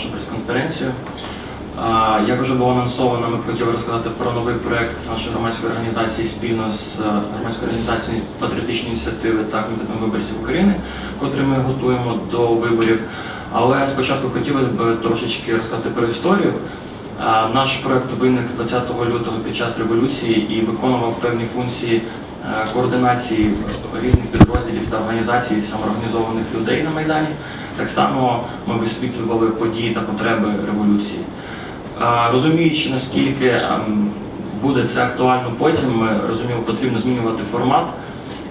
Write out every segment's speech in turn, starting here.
нашу прес-конференцію. Як вже було анонсовано, ми б хотіли розказати про новий проєкт нашої громадської організації спільно з е, громадською організацією патріотичні ініціативи та комітетом виборців України, котрий ми готуємо до виборів. Але спочатку хотілося б трошечки розказати про історію. Наш проєкт виник 20 лютого під час революції і виконував певні функції е, координації різних підрозділів та організацій самоорганізованих людей на Майдані. Так само ми висвітлювали події та потреби революції. Розуміючи, наскільки ем, буде це актуально потім, ми розуміємо, потрібно змінювати формат.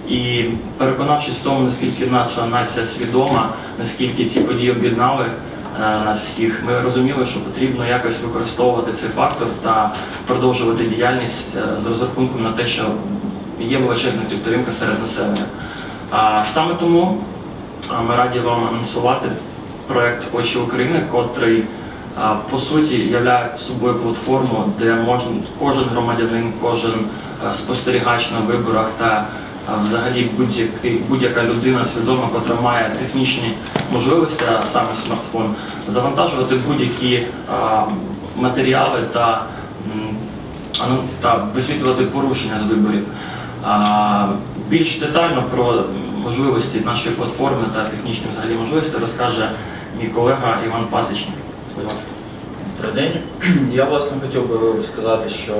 І переконавшись в тому, наскільки наша нація свідома, наскільки ці події об'єднали е, нас всіх, ми розуміли, що потрібно якось використовувати цей фактор та продовжувати діяльність е, з розрахунком на те, що є величезна підтримка серед населення. Саме тому ми раді вам анонсувати проект Очі України, котрий по суті являє собою платформу, де можна кожен громадянин, кожен спостерігач на виборах та взагалі будь-яка людина свідома, котра має технічні можливості, а саме смартфон, завантажувати будь-які матеріали та, та висвітлювати порушення з виборів. Більш детально про можливості нашої платформи та технічні взагалі можливості розкаже мій колега Іван Пасічник. Будь ласка. Добрий день. Я власне хотів би сказати, що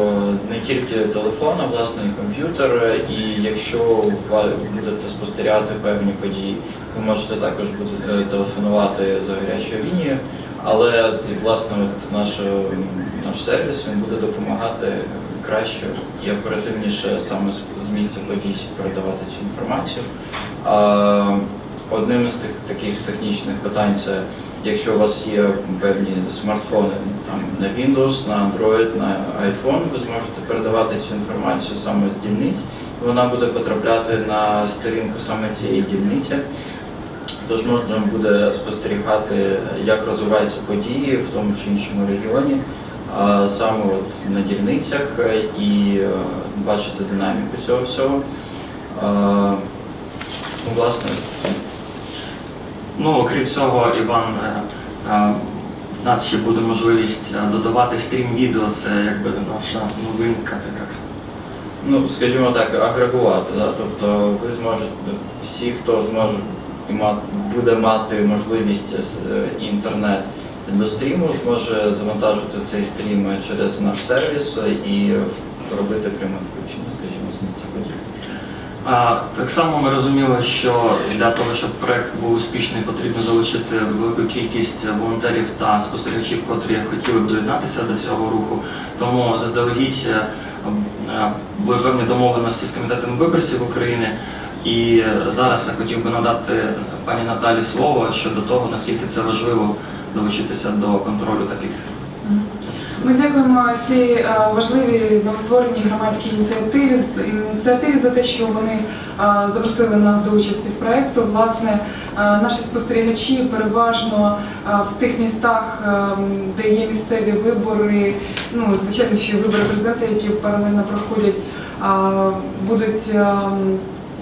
не тільки телефон, а власне і комп'ютер. І якщо ви будете спостерігати певні події, ви можете також бути- телефонувати за гарячою лінією. Але власне от наш, наш сервіс він буде допомагати краще і оперативніше саме з місця подій передавати цю інформацію. Одним із тих таких технічних питань це якщо у вас є певні смартфони там на Windows, на Android, на iPhone, ви зможете передавати цю інформацію саме з дільниць. і Вона буде потрапляти на сторінку саме цієї дільниці. Тож можна буде спостерігати, як розвиваються події в тому чи іншому регіоні, саме от на дільницях е, і е, бачити динаміку цього всього. Е, Ну, окрім цього, Іван, е, е, в нас ще буде можливість е, додавати стрім-відео, це якби наша новинка, така. ну, скажімо так, агрегувати. Да? Тобто ви зможете, всі, хто зможе буде мати можливість з інтернет до стріму, зможе завантажити цей стрім через наш сервіс і робити пряме включення, скажімо, з місця подій. Так само ми розуміли, що для того, щоб проект був успішний, потрібно залучити велику кількість волонтерів та спостерігачів, котрі хотіли б доєднатися до цього руху. Тому заздалегідь е, е, були певні домовленості з комітетом виборців України. І зараз я хотів би надати пані Наталі слово щодо того, наскільки це важливо долучитися до контролю таких. Ми дякуємо цій е, важливій новоствореній громадській ініціативі, ініціативі за те, що вони е, запросили нас до участі в проєкту. Власне, е, наші спостерігачі переважно в тих містах, де є місцеві вибори, ну звичайно, що вибори президента, які паралельно проходять, будуть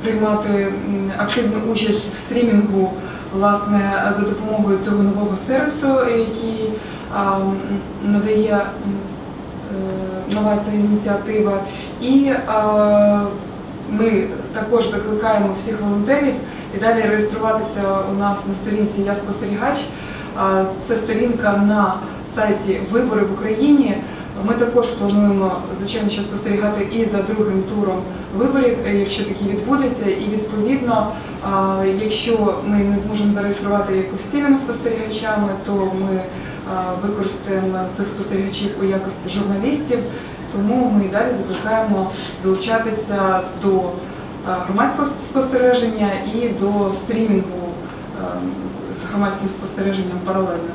приймати активну участь в стрімінгу власне за допомогою цього нового сервісу, який надає е, нова ця ініціатива. І ми також закликаємо всіх волонтерів і далі реєструватися у нас на сторінці Я спостерігач. Це сторінка на сайті Вибори в Україні. Ми також плануємо, звичайно, що спостерігати і за другим туром виборів, е, якщо такі відбудеться. І відповідно, якщо ми не зможемо зареєструвати як офіційними спостерігачами, то ми використаємо цих спостерігачів у якості журналістів. Тому ми і далі закликаємо долучатися до громадського спостереження і до стрімінгу з- з громадським спостереженням паралельно.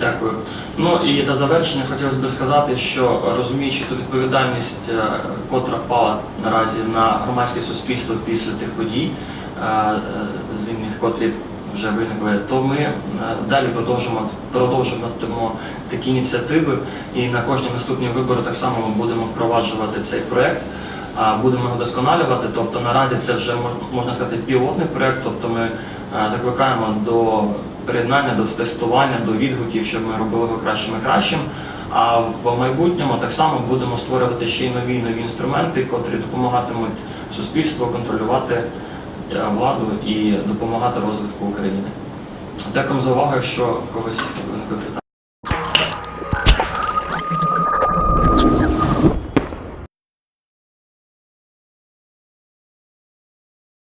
Дякую. Ну і до завершення хотілося б сказати, що розуміючи ту відповідальність, е, котра впала наразі на громадське суспільство після тих подій е, е, зимних, котрі вже виникли, то ми е, далі продовжимо продовжуватимемо такі ініціативи, і на кожні наступні вибори так само ми будемо впроваджувати цей проєкт, Будемо його досконалювати, тобто наразі це вже можна сказати пілотний проект. Тобто ми е, закликаємо до приєднання, до тестування, до відгуків, щоб ми робили його кращим і кращим. А в майбутньому так само будемо створювати ще й нові нові інструменти, котрі допомагатимуть суспільству контролювати. Е, владу і допомагати розвитку України. Дякую за увагу, якщо когось виникли питання.